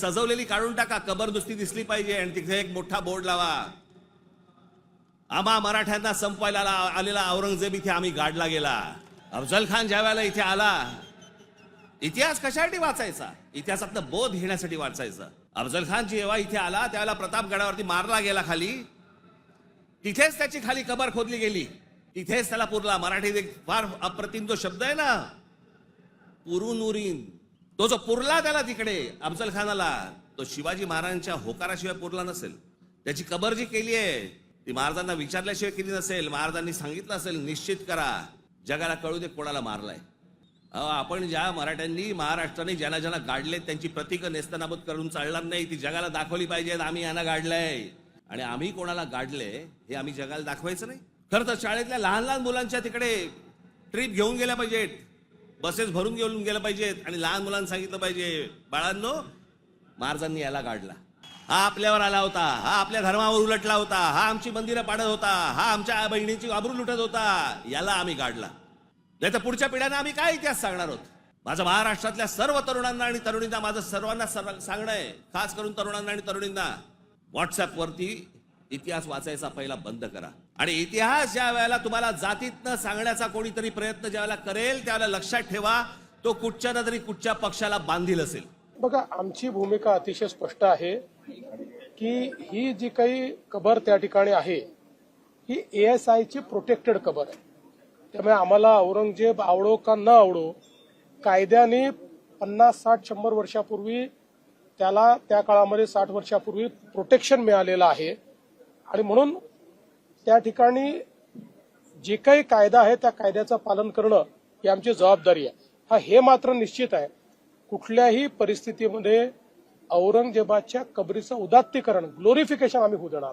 सजवलेली काढून टाका. कबर दुसरी दिसली पाहिजे आणि तिथे एक मोठा बोर्ड लावा. आम्हा मराठ्यांना संपवायला आलेला औरंगजेब इथे आम्ही गाडला गेला. अफजल खान ज्या वेळेला इथे आला इतिहास कशासाठी वाचायचा? इतिहासातनं बोध घेण्यासाठी वाचायचा. अफजल खान जेव्हा इथे आला त्यावेळेला प्रतापगडावरती मारला गेला खाली. तिथेच त्याची खाली कबर खोदली गेली. तिथेच त्याला पुरला. मराठीत एक फार अप्रतिम जो शब्द आहे ना पुरुनुरीन. तो जो पुरला त्याला तिकडे अफजल खानाला तो शिवाजी महाराजांच्या होकाराशिवाय पुरला नसेल. त्याची कबर जी केली आहे. ती महाराजांना विचारल्याशिवाय केली नसेल महाराजांनी सांगितलं असेल निश्चित करा. जगाला कळू दे कोणाला मारलाय. अहो, आपण ज्या मराठ्यांनी महाराष्ट्राने ज्यांना ज्यांना गाडले त्यांची प्रतीकं नेस्तनाबूत करून चालणार नाही ती जगाला दाखवली पाहिजेत आम्ही यांना गाडलंय. आणि आम्ही कोणाला गाडले हे आम्ही जगाला दाखवायचं नाही. खरं तर शाळेतल्या लहान लहान मुलांच्या तिकडे ट्रिप घेऊन गेल्या पाहिजेत. बसेस भरून घेऊन गेल्या पाहिजेत आणि लहान मुलांना सांगितलं पाहिजे बाळांनो महाराजांनी याला काढला हा आपल्यावर आला होता हा आपल्या धर्मावर उलटला होता हा आमची मंदिरं पाडत होता हा आमच्या बहिणीची आबरू लुटत होता याला आम्ही काढला नाही तर पुढच्या पिढ्यांना आम्ही काय इतिहास सांगणार आहोत? माझं महाराष्ट्रातल्या सर्व तरुणांना आणि तरुणींना माझं सर्वांना सर्व सांगणं आहे खास करून तरुणांना आणि तरुणींना. व्हॉट्सअपवरती इतिहास वाचायचा पहिला बंद करा. आणि इतिहास ज्या वेळेला तुम्हाला जातीतनं सांगण्याचा कोणीतरी प्रयत्न ज्या वेळेला करेल त्यावेळेला लक्षात ठेवा तो कुठच्या ना तरी कुठच्या पक्षाला बांधील असेल. बघा आमची भूमिका अतिशय स्पष्ट आहे की ही जी काही कबर त्या ठिकाणी आहे ही ए एस आयची प्रोटेक्टेड कबर आहे. त्यामुळे आम्हाला औरंगजेब आवडो का न आवडो कायद्याने पन्नास साठ शंभर वर्षापूर्वी त्याला त्या काळामध्ये साठ वर्षापूर्वी प्रोटेक्शन मिळालेलं आहे. आणि म्हणून त्या ठिकाणी जे काही कायदा आहे त्या कायद्याचं पालन करणं ही आमची जबाबदारी आहे. हा हे मात्र निश्चित आहे. कुठल्याही परिस्थितीमध्ये औरंगजेबाच्या कबरीचं उदात्तीकरण ग्लोरिफिकेशन आम्ही होऊ देणार